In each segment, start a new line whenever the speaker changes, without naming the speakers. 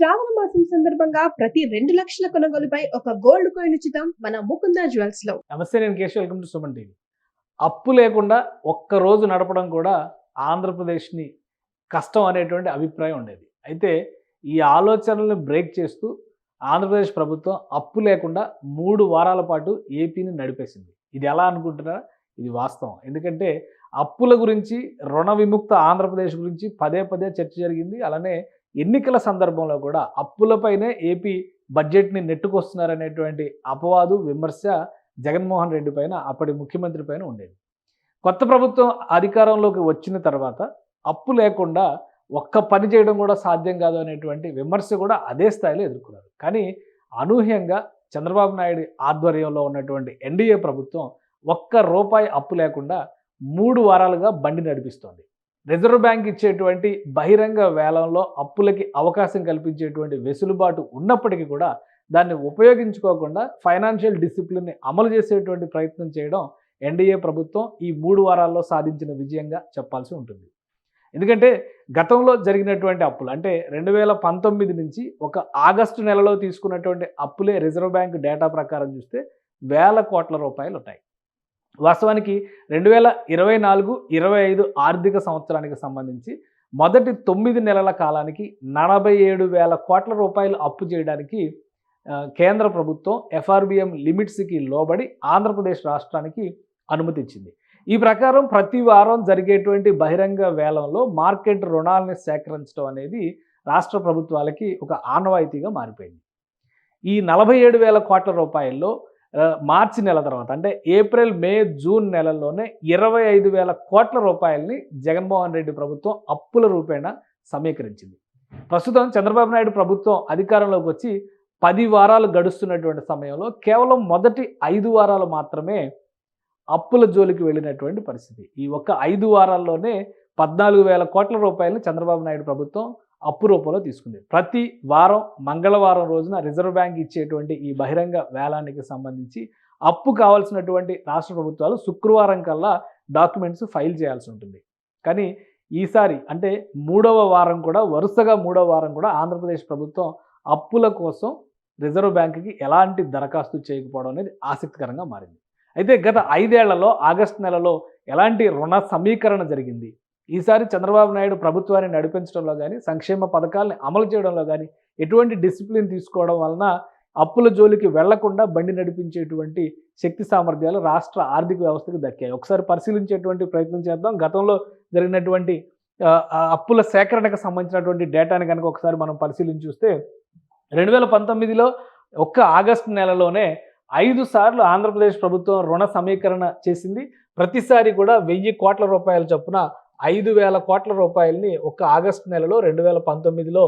శ్రావణ మాసం సందర్భంగా ప్రతి రెండు లక్షల కొనుగోలుపై ఒక గోల్డ్ కాయిన్ ఉచితం మన ముకుంద జ్యువెల్స్లో.
నమస్తే నేను Keshav. Welcome to Suman TV. అప్పు లేకుండా ఒక్క రోజు నడపడం కూడా ఆంధ్రప్రదేశ్ని కష్టం అనేటువంటి అభిప్రాయం ఉండేది. అయితే ఈ ఆలోచనలను బ్రేక్ చేస్తూ ఆంధ్రప్రదేశ్ ప్రభుత్వం అప్పు లేకుండా మూడు వారాల పాటు ఏపీని నడిపేసింది. ఇది ఎలా అనుకుంటున్నారా? ఇది వాస్తవం. ఎందుకంటే అప్పుల గురించి రుణ విముక్త ఆంధ్రప్రదేశ్ గురించి పదే పదే చర్చ జరిగింది. అలానే ఎన్నికల సందర్భంలో కూడా అప్పులపైనే ఏపీ బడ్జెట్ని నెట్టుకొస్తున్నారనేటువంటి అపవాదు విమర్శ జగన్మోహన్ రెడ్డి పైన అప్పటి ముఖ్యమంత్రి పైన ఉండేది. కొత్త ప్రభుత్వం అధికారంలోకి వచ్చిన తర్వాత అప్పు లేకుండా ఒక్క పని చేయడం కూడా సాధ్యం కాదు అనేటువంటి విమర్శ కూడా అదే స్థాయిలో ఎదుర్కొన్నారు. కానీ అనూహ్యంగా చంద్రబాబు నాయుడు ఆధ్వర్యంలో ఉన్నటువంటి ఎన్డీఏ ప్రభుత్వం ఒక్క రూపాయి అప్పు లేకుండా మూడు వారాలుగా బండి నడిపిస్తోంది. రిజర్వ్ బ్యాంక్ ఇచ్చేటువంటి బహిరంగ వేలంలో అప్పులకి అవకాశం కల్పించేటువంటి వెసులుబాటు ఉన్నప్పటికీ కూడా దాన్ని ఉపయోగించుకోకుండా ఫైనాన్షియల్ డిసిప్లిన్ని అమలు చేసేటువంటి ప్రయత్నం చేయడం ఎన్డీఏ ప్రభుత్వం ఈ మూడు వారాల్లో సాధించిన విజయంగా చెప్పాల్సి ఉంటుంది. ఎందుకంటే గతంలో జరిగినటువంటి అప్పులు అంటే రెండు వేల పంతొమ్మిది నుంచి ఒక ఆగస్టు నెలలో తీసుకున్నటువంటి అప్పులే రిజర్వ్ బ్యాంక్ డేటా ప్రకారం చూస్తే వేల కోట్ల రూపాయలు ఉంటాయి. వాస్తవానికి రెండు వేల ఇరవై నాలుగు ఇరవై ఐదు ఆర్థిక సంవత్సరానికి సంబంధించి మొదటి తొమ్మిది నెలల కాలానికి నలభై ఏడు వేల కోట్ల రూపాయలు అప్పు చేయడానికి కేంద్ర ప్రభుత్వం ఎఫ్ఆర్బిఎం లిమిట్స్కి లోబడి ఆంధ్రప్రదేశ్ రాష్ట్రానికి అనుమతిచ్చింది ఈ ప్రకారం ప్రతి వారం జరిగేటువంటి బహిరంగ వేలంలో మార్కెట్ రుణాలని సేకరించడం అనేది రాష్ట్ర ప్రభుత్వాలకి ఒక ఆనవాయితీగా మారిపోయింది. ఈ నలభై ఏడు వేల కోట్ల రూపాయల్లో మార్చి నెల తర్వాత అంటే ఏప్రిల్ మే జూన్ నెలల్లోనే ఇరవై ఐదు వేల కోట్ల రూపాయలని జగన్మోహన్ రెడ్డి ప్రభుత్వం అప్పుల రూపేణ సమీకరించింది. ప్రస్తుతం చంద్రబాబు నాయుడు ప్రభుత్వం అధికారంలోకి వచ్చి పది వారాలు గడుస్తున్నటువంటి సమయంలో కేవలం మొదటి ఐదు వారాలు మాత్రమే అప్పుల జోలికి వెళ్ళినటువంటి పరిస్థితి. ఈ ఒక్క ఐదు వారాల్లోనే పద్నాలుగు వేల కోట్ల రూపాయలను చంద్రబాబు నాయుడు ప్రభుత్వం అప్పు రూపంలో తీసుకుంది. ప్రతి వారం మంగళవారం రోజున రిజర్వ్ బ్యాంక్ ఇచ్చేటువంటి ఈ బహిరంగ వేలానికి సంబంధించి అప్పు కావాల్సినటువంటి రాష్ట్ర ప్రభుత్వాలు శుక్రవారం కల్లా డాక్యుమెంట్స్ ఫైల్ చేయాల్సి ఉంటుంది. కానీ ఈసారి అంటే మూడవ వారం కూడా వరుసగా మూడవ వారం కూడా ఆంధ్రప్రదేశ్ ప్రభుత్వం అప్పుల కోసం రిజర్వ్ బ్యాంకుకి ఎలాంటి దరఖాస్తు చేయకపోవడం అనేది ఆసక్తికరంగా మారింది. అయితే గత ఐదేళ్ళలో ఆగస్టు నెలలో ఎలాంటి రుణ సమీకరణ జరిగింది? ఈసారి చంద్రబాబు నాయుడు ప్రభుత్వాన్ని నడిపించడంలో కానీ సంక్షేమ పథకాలను అమలు చేయడంలో కానీ ఎటువంటి డిసిప్లిన్ తీసుకోవడం వలన అప్పుల జోలికి వెళ్ళకుండా బండి నడిపించేటువంటి శక్తి సామర్థ్యాలు రాష్ట్ర ఆర్థిక వ్యవస్థకు దక్కాయి. ఒకసారి పరిశీలించేటువంటి ప్రయత్నం చేద్దాం. గతంలో జరిగినటువంటి అప్పుల సేకరణకు సంబంధించినటువంటి డేటాని కనుక ఒకసారి మనం పరిశీలించి చూస్తే రెండు వేల పంతొమ్మిదిలో ఒక్క ఆగస్టు నెలలోనే ఐదు సార్లు ఆంధ్రప్రదేశ్ ప్రభుత్వం రుణ సమీకరణ చేసింది. ప్రతిసారి కూడా వెయ్యి కోట్ల రూపాయల చొప్పున ఐదు వేల కోట్ల రూపాయలని ఒక ఆగస్టు నెలలో రెండు వేల పంతొమ్మిదిలో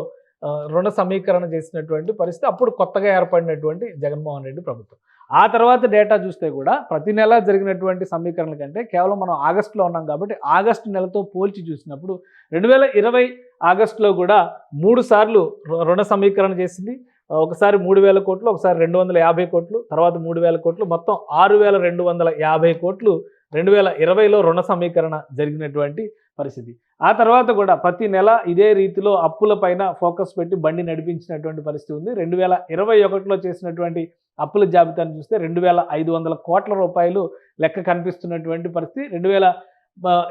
రుణ సమీకరణ చేసినటువంటి పరిస్థితి అప్పుడు కొత్తగా ఏర్పడినటువంటి జగన్మోహన్ రెడ్డి ప్రభుత్వం. ఆ తర్వాత డేటా చూస్తే కూడా ప్రతి నెల జరిగినటువంటి సమీకరణల కంటే కేవలం మనం ఆగస్టులో ఉన్నాం కాబట్టి ఆగస్టు నెలతో పోల్చి చూసినప్పుడు రెండు వేల ఇరవై ఆగస్టులో కూడా మూడు సార్లు రుణ సమీకరణ చేసింది. ఒకసారి మూడు వేల కోట్లు ఒకసారి రెండు వందల యాభై కోట్లు తర్వాత మూడు వేల కోట్లు మొత్తం ఆరు వేల రెండు వందల యాభై కోట్లు రెండు వేల ఇరవైలో రుణ సమీకరణ జరిగినటువంటి పరిస్థితి. ఆ తర్వాత కూడా ప్రతి నెల ఇదే రీతిలో అప్పులపైన ఫోకస్ పెట్టి బండి నడిపించినటువంటి పరిస్థితి ఉంది. రెండు వేల ఇరవై ఒకటిలో చేసినటువంటి అప్పుల జాబితాను చూస్తే రెండు వేల ఐదు వందల కోట్ల రూపాయలు లెక్క కనిపిస్తున్నటువంటి పరిస్థితి. రెండు వేల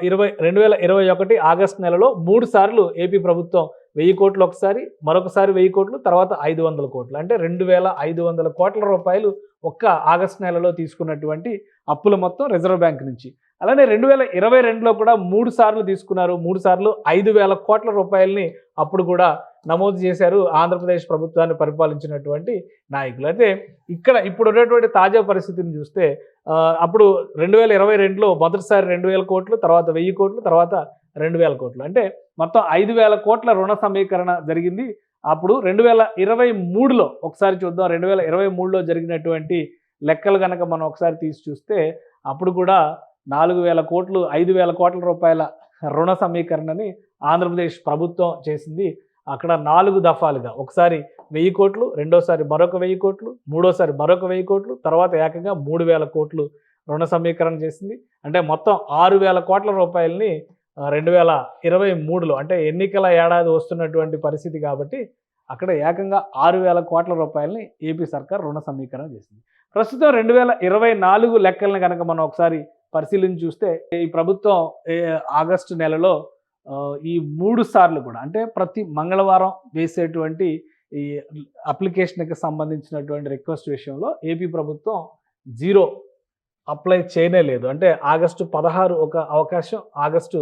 ఇరవై రెండు వేల ఇరవై ఒకటి ఆగస్టు నెలలో మూడు సార్లు ఏపీ ప్రభుత్వం వెయ్యి కోట్లు ఒకసారి మరొకసారి వెయ్యి కోట్లు తర్వాత ఐదు వందల కోట్లు. అంటే రెండు వేల ఐదు వందల కోట్ల రూపాయలు ఒక్క ఆగస్టు నెలలో తీసుకున్నటువంటి అప్పుల మొత్తం రిజర్వ్ బ్యాంక్ నుంచి. అలానే రెండు వేల ఇరవై రెండులో కూడా మూడు సార్లు తీసుకున్నారు. మూడు సార్లు ఐదు వేల కోట్ల రూపాయలని అప్పుడు కూడా నమోదు చేశారు ఆంధ్రప్రదేశ్ ప్రభుత్వాన్ని పరిపాలించినటువంటి నాయకులు. అయితే ఇక్కడ ఇప్పుడు ఉన్నటువంటి తాజా పరిస్థితిని చూస్తే అప్పుడు రెండు వేల ఇరవై రెండులో మొదటిసారి రెండు వేల కోట్లు తర్వాత వెయ్యి కోట్లు తర్వాత రెండు వేల కోట్లు. అంటే మొత్తం ఐదు వేల కోట్ల రుణ సమీకరణ జరిగింది. అప్పుడు రెండు వేల ఇరవై మూడులో ఒకసారి చూద్దాం రెండు వేల ఇరవై మూడులో జరిగినటువంటి లెక్కలు కనుక మనం ఒకసారి తీసి చూస్తే అప్పుడు కూడా నాలుగు వేల కోట్లు ఐదు వేల కోట్ల రూపాయల రుణ సమీకరణని ఆంధ్రప్రదేశ్ ప్రభుత్వం చేసింది. అక్కడ నాలుగు దఫాలుగా. ఒకసారి వెయ్యి కోట్లు రెండోసారి మరొక వెయ్యి కోట్లు మూడోసారి మరొక వెయ్యి కోట్లు తర్వాత ఏకంగా మూడు వేల కోట్లు రుణ సమీకరణ చేసింది. అంటే మొత్తం ఆరు వేల కోట్ల రూపాయలని రెండు వేల ఇరవై మూడులో అంటే ఎన్నికల ఏడాది వస్తున్నటువంటి పరిస్థితి కాబట్టి అక్కడ ఏకంగా ఆరు వేల కోట్ల రూపాయలని ఏపీ సర్కార్ రుణ సమీకరణ చేసింది. ప్రస్తుతం రెండు వేల ఇరవై నాలుగు లెక్కలను కనుక మనం ఒకసారి పరిశీలించి చూస్తే ఈ ప్రభుత్వం ఏ, ఆగస్టు నెలలో ఈ మూడు సార్లు కూడా అంటే ప్రతి మంగళవారం వేసేటువంటి ఈ అప్లికేషన్కి సంబంధించినటువంటి రిక్వెస్ట్ విషయంలో ఏపీ ప్రభుత్వం జీరో అప్లై చేయనే లేదు. అంటే ఆగస్టు పదహారు ఒక అవకాశం ఆగస్టు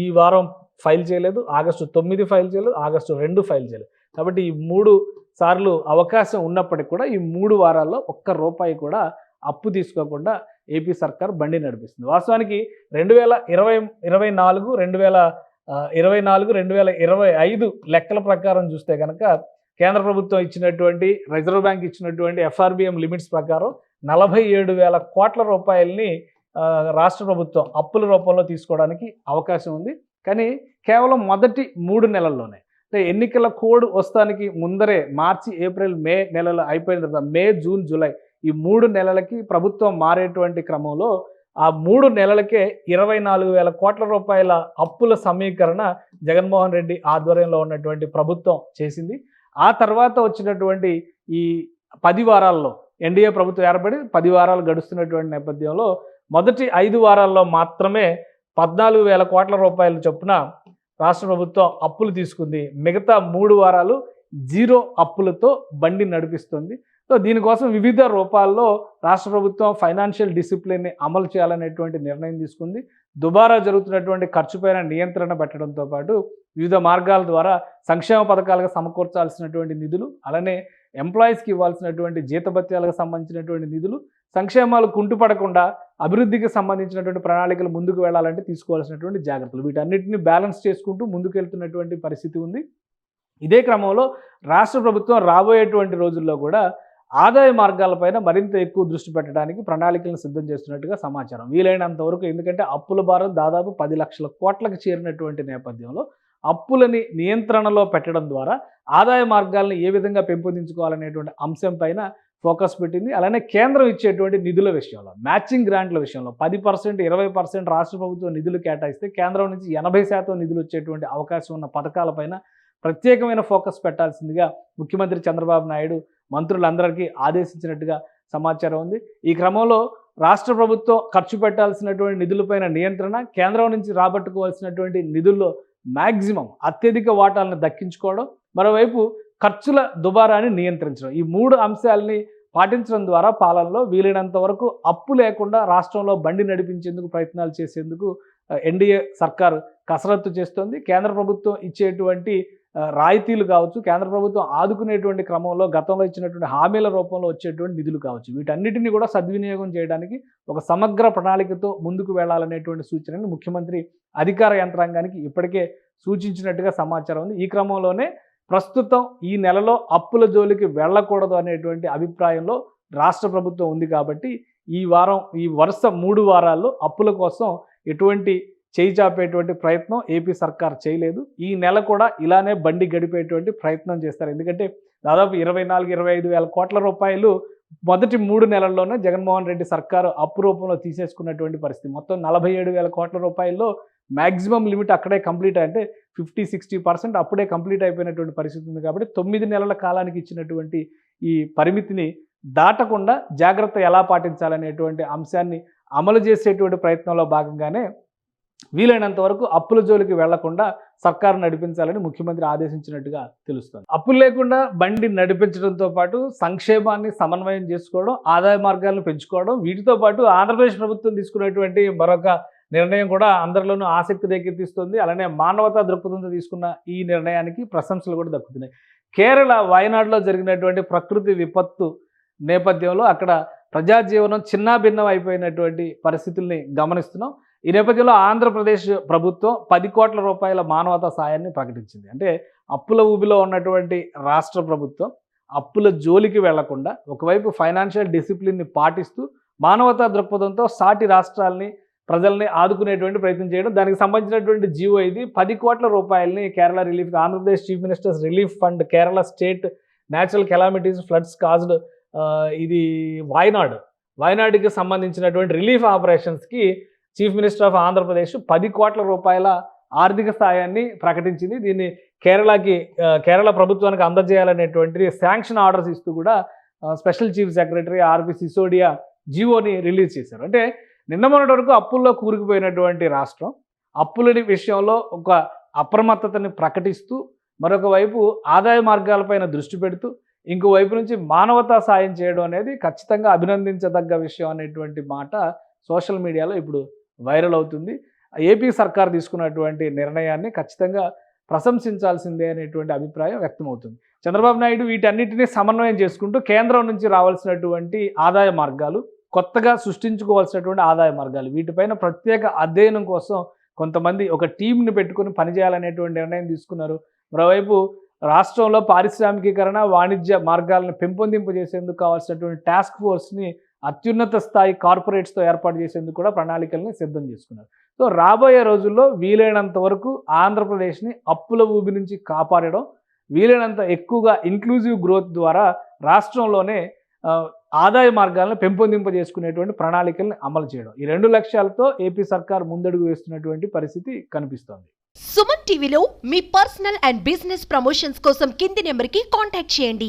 ఈ వారం ఫైల్ చేయలేదు ఆగస్టు తొమ్మిది ఫైల్ చేయలేదు ఆగస్టు రెండు ఫైల్ చేయలేదు. కాబట్టి ఈ మూడు సార్లు అవకాశం ఉన్నప్పటికీ కూడా ఈ మూడు వారాల్లో ఒక్క రూపాయి కూడా అప్పు తీసుకోకుండా ఏపీ సర్కార్ బండి నడిపిస్తుంది. వాస్తవానికి రెండు వేల ఇరవై ఇరవై నాలుగు రెండు వేల ఇరవై నాలుగు రెండు వేల ఇరవై ఐదు లెక్కల ప్రకారం చూస్తే కనుక కేంద్ర ప్రభుత్వం ఇచ్చినటువంటి రిజర్వ్ బ్యాంక్ ఇచ్చినటువంటి ఎఫ్ఆర్బిఎం లిమిట్స్ ప్రకారం నలభై ఏడు వేల కోట్ల రూపాయలని రాష్ట్ర ప్రభుత్వం అప్పుల రూపంలో తీసుకోవడానికి అవకాశం ఉంది. కానీ కేవలం మొదటి మూడు నెలల్లోనే అంటే ఎన్నికల కోడ్ వస్తానికి ముందరే మార్చి ఏప్రిల్ మే నెలలు అయిపోయిన తర్వాత మే జూన్ జూలై ఈ మూడు నెలలకి ప్రభుత్వం మారేటువంటి క్రమంలో ఆ మూడు నెలలకే ఇరవై నాలుగు వేల కోట్ల రూపాయల అప్పుల సమీకరణ జగన్మోహన్ రెడ్డి ఆధ్వర్యంలో ఉన్నటువంటి ప్రభుత్వం చేసింది. ఆ తర్వాత వచ్చినటువంటి ఈ పది వారాల్లో ఎన్డీఏ ప్రభుత్వం ఏర్పడి పది వారాలు గడుస్తున్నటువంటి నేపథ్యంలో మొదటి ఐదు వారాల్లో మాత్రమే పద్నాలుగు వేల కోట్ల రూపాయల చొప్పున రాష్ట్ర ప్రభుత్వం అప్పులు తీసుకుంది. మిగతా మూడు వారాలు జీరో అప్పులతో బండి నడిపిస్తుంది. సో దీనికోసం వివిధ రూపాల్లో రాష్ట్ర ప్రభుత్వం ఫైనాన్షియల్ డిసిప్లిన్ని అమలు చేయాలనేటువంటి నిర్ణయం తీసుకుంది. దుబారా జరుగుతున్నటువంటి ఖర్చుపైన నియంత్రణ పెట్టడంతో పాటు వివిధ మార్గాల ద్వారా సంక్షేమ పథకాలకు సమకూర్చాల్సినటువంటి నిధులు అలానే ఎంప్లాయీస్కి ఇవ్వాల్సినటువంటి జీతభత్యాలకు సంబంధించినటువంటి నిధులు సంక్షేమాలు కుంటుపడకుండా అభివృద్ధికి సంబంధించినటువంటి ప్రణాళికలు ముందుకు వెళ్ళాలంటే తీసుకోవాల్సినటువంటి జాగ్రత్తలు. వీటన్నిటిని బ్యాలెన్స్ చేసుకుంటూ ముందుకెళ్తున్నటువంటి పరిస్థితి ఉంది. ఇదే క్రమంలో రాష్ట్ర ప్రభుత్వం రాబోయేటువంటి రోజుల్లో కూడా ఆదాయ మార్గాలపైన మరింత ఎక్కువ దృష్టి పెట్టడానికి ప్రణాళికలను సిద్ధం చేస్తున్నట్టుగా సమాచారం. వీలైనంత వరకు ఎందుకంటే అప్పుల భారం దాదాపు పది లక్షల కోట్లకు చేరినటువంటి నేపథ్యంలో అప్పులని నియంత్రణలో పెట్టడం ద్వారా ఆదాయ మార్గాలను ఏ విధంగా పెంపొందించుకోవాలనేటువంటి అంశం పైన ఫోకస్ పెట్టింది. అలానే కేంద్రం ఇచ్చేటువంటి నిధుల విషయంలో మ్యాచింగ్ గ్రాంట్ల విషయంలో పది పర్సెంట్ ఇరవై పర్సెంట్ రాష్ట్ర ప్రభుత్వం నిధులు కేటాయిస్తే కేంద్రం నుంచి ఎనభై శాతం నిధులు వచ్చేటువంటి అవకాశం ఉన్న పథకాలపైన ప్రత్యేకమైన ఫోకస్ పెట్టాల్సిందిగా ముఖ్యమంత్రి చంద్రబాబు నాయుడు మంత్రులందరికీ ఆదేశించినట్టుగా సమాచారం ఉంది. ఈ క్రమంలో రాష్ట్ర ప్రభుత్వం ఖర్చు పెట్టాల్సినటువంటి నిధులపైన నియంత్రణ కేంద్రం నుంచి రాబట్టుకోవాల్సినటువంటి నిధుల్లో మ్యాక్సిమం అత్యధిక వాటాలను దక్కించుకోవడం మరోవైపు ఖర్చుల దుబారాన్ని నియంత్రించడం. ఈ మూడు అంశాలని పాటించడం ద్వారా పాలనలో వీలైనంత వరకు అప్పు లేకుండా రాష్ట్రంలో బండి నడిపించేందుకు ప్రయత్నాలు చేసేందుకు ఎన్డీఏ సర్కార్ కసరత్తు చేస్తోంది. కేంద్ర ప్రభుత్వం ఇచ్చేటువంటి రాయితీలు కావచ్చు కేంద్ర ప్రభుత్వం ఆదుకునేటువంటి క్రమంలో గతంలో ఇచ్చినటువంటి హామీల రూపంలో వచ్చేటువంటి నిధులు కావచ్చు. వీటన్నిటిని కూడా సద్వినియోగం చేయడానికి ఒక సమగ్ర ప్రణాళికతో ముందుకు వెళ్ళాలనేటువంటి సూచనని ముఖ్యమంత్రి అధికార యంత్రాంగానికి ఇప్పటికే సూచించినట్టుగా సమాచారం ఉంది. ఈ క్రమంలోనే ప్రస్తుతం ఈ నెలలో అప్పుల జోలికి వెళ్ళకూడదు అనేటువంటి అభిప్రాయంలో రాష్ట్ర ప్రభుత్వం ఉంది కాబట్టి ఈ వారం ఈ వరుస మూడు వారాల్లో అప్పుల కోసం ఎటువంటి చేయి చాపేటువంటి ప్రయత్నం ఏపీ సర్కార్ చేయలేదు. ఈ నెల కూడా ఇలానే బండి గడిపేటువంటి ప్రయత్నం చేస్తారు. ఎందుకంటే దాదాపు ఇరవై నాలుగు ఇరవై ఐదు వేల కోట్ల రూపాయలు మొదటి మూడు నెలల్లోనే జగన్మోహన్ రెడ్డి సర్కారు అప్పు రూపంలో తీసేసుకున్నటువంటి పరిస్థితి. మొత్తం నలభై ఏడు వేల కోట్ల రూపాయల్లో మ్యాక్సిమం లిమిట్ అక్కడే కంప్లీట్ అంటే ఫిఫ్టీ సిక్స్టీ పర్సెంట్ అప్పుడే కంప్లీట్ అయిపోయినటువంటి పరిస్థితి ఉంది కాబట్టి తొమ్మిది నెలల కాలానికి ఇచ్చినటువంటి ఈ పరిమితిని దాటకుండా జాగ్రత్త ఎలా పాటించాలనేటువంటి అంశాన్ని అమలు చేసేటువంటి ప్రయత్నంలో భాగంగానే వీలైనంత వరకు అప్పుల జోలికి వెళ్ళకుండా సర్కారు నడిపించాలని ముఖ్యమంత్రి ఆదేశించినట్టుగా తెలుస్తుంది. అప్పులు లేకుండా బండి నడిపించడంతో పాటు సంక్షేమాన్ని సమన్వయం చేసుకోవడం ఆదాయ మార్గాలను పెంచుకోవడం వీటితో పాటు ఆంధ్రప్రదేశ్ ప్రభుత్వం తీసుకున్నటువంటి మరొక నిర్ణయం కూడా అందరిలోనూ ఆసక్తి రేకెత్తిస్తుంది. అలానే మానవతా దృక్పథంతో తీసుకున్న ఈ నిర్ణయానికి ప్రశంసలు కూడా దక్కుతున్నాయి. కేరళ వయనాడులో జరిగినటువంటి ప్రకృతి విపత్తు నేపథ్యంలో అక్కడ ప్రజాజీవనం చిన్నాభిన్నం అయిపోయినటువంటి పరిస్థితుల్ని గమనిస్తున్నాం. ఈ నేపథ్యంలో ఆంధ్రప్రదేశ్ ప్రభుత్వం పది కోట్ల రూపాయల మానవతా సాయాన్ని ప్రకటించింది. అంటే అప్పుల ఊబిలో ఉన్నటువంటి రాష్ట్ర ప్రభుత్వం అప్పుల జోలికి వెళ్ళకుండా ఒకవైపు ఫైనాన్షియల్ డిసిప్లిన్ని పాటిస్తూ మానవతా దృక్పథంతో సాటి రాష్ట్రాల్ని ప్రజల్ని ఆదుకునేటువంటి ప్రయత్నం చేయడం. దానికి సంబంధించినటువంటి జీవో ఇది పది కోట్ల రూపాయలని Kerala relief Andhra Pradesh chief ministers relief fund Kerala state natural calamities floods caused ఇది వాయనాడు. వాయనాడుకి సంబంధించినటువంటి relief ఆపరేషన్స్కి chief minister of Andhra Pradesh పది కోట్ల రూపాయల ఆర్థిక సాయాన్ని ప్రకటించింది. దీన్ని కేరళకి కేరళ ప్రభుత్వానికి అందజేయాలనేటువంటి శాంక్షన్ ఆర్డర్స్ ఇస్తూ కూడా స్పెషల్ చీఫ్ సెక్రటరీ ఆర్పి సిసోడియా జీవోని రిలీజ్ చేశారు. అంటే నిన్న మొన్నటి వరకు అప్పుల్లో కూరుకుపోయినటువంటి రాష్ట్రం అప్పులని విషయంలో ఒక అప్రమత్తతని ప్రకటిస్తూ మరొక వైపు ఆదాయ మార్గాలపైన దృష్టి పెడుతూ ఇంకోవైపు నుంచి మానవతా సాయం చేయడం అనేది ఖచ్చితంగా అభినందించదగ్గ విషయం అనేటువంటి మాట సోషల్ మీడియాలో ఇప్పుడు వైరల్ అవుతుంది. ఏపీ సర్కార్ తీసుకున్నటువంటి నిర్ణయాన్ని ఖచ్చితంగా ప్రశంసించాల్సిందే అనేటువంటి అభిప్రాయం వ్యక్తమవుతుంది. చంద్రబాబు నాయుడు వీటన్నిటిని సమన్వయం చేసుకుంటూ కేంద్రం నుంచి రావాల్సినటువంటి ఆదాయ మార్గాలు కొత్తగా సృష్టించుకోవాల్సినటువంటి ఆదాయ మార్గాలు వీటిపైన ప్రత్యేక అధ్యయనం కోసం కొంతమంది ఒక టీంని పెట్టుకుని పనిచేయాలనేటువంటి నిర్ణయం తీసుకున్నారు. మరోవైపు రాష్ట్రంలో పారిశ్రామికీకరణ వాణిజ్య మార్గాలను పెంపొందింపజేసేందుకు కావాల్సినటువంటి టాస్క్ ఫోర్స్ని అత్యున్నత స్థాయి కార్పొరేట్స్తో ఏర్పాటు చేసేందుకు కూడా ప్రణాళికల్ని సిద్ధం చేసుకున్నారు. సో రాబోయే రోజుల్లో వీలైనంత వరకు ఆంధ్రప్రదేశ్ని అప్పుల ఊబి నుంచి కాపాడడం వీలైనంత ఎక్కువగా ఇంక్లూజివ్ గ్రోత్ ద్వారా రాష్ట్రంలోనే ఆదాయ మార్గాలను పెంపొందింపజేసుకునేటువంటి ప్రణాళికల్ని అమలు చేయడం. ఈ రెండు లక్ష్యాలతో ఏపీ సర్కార్ ముందడుగు వేస్తున్నటువంటి పరిస్థితి కనిపిస్తోంది.
సుమన్ టీవీలో మీ పర్సనల్ అండ్ బిజినెస్ ప్రమోషన్స్ కోసం కింది నెంబర్కి కాంటాక్ట్ చేయండి.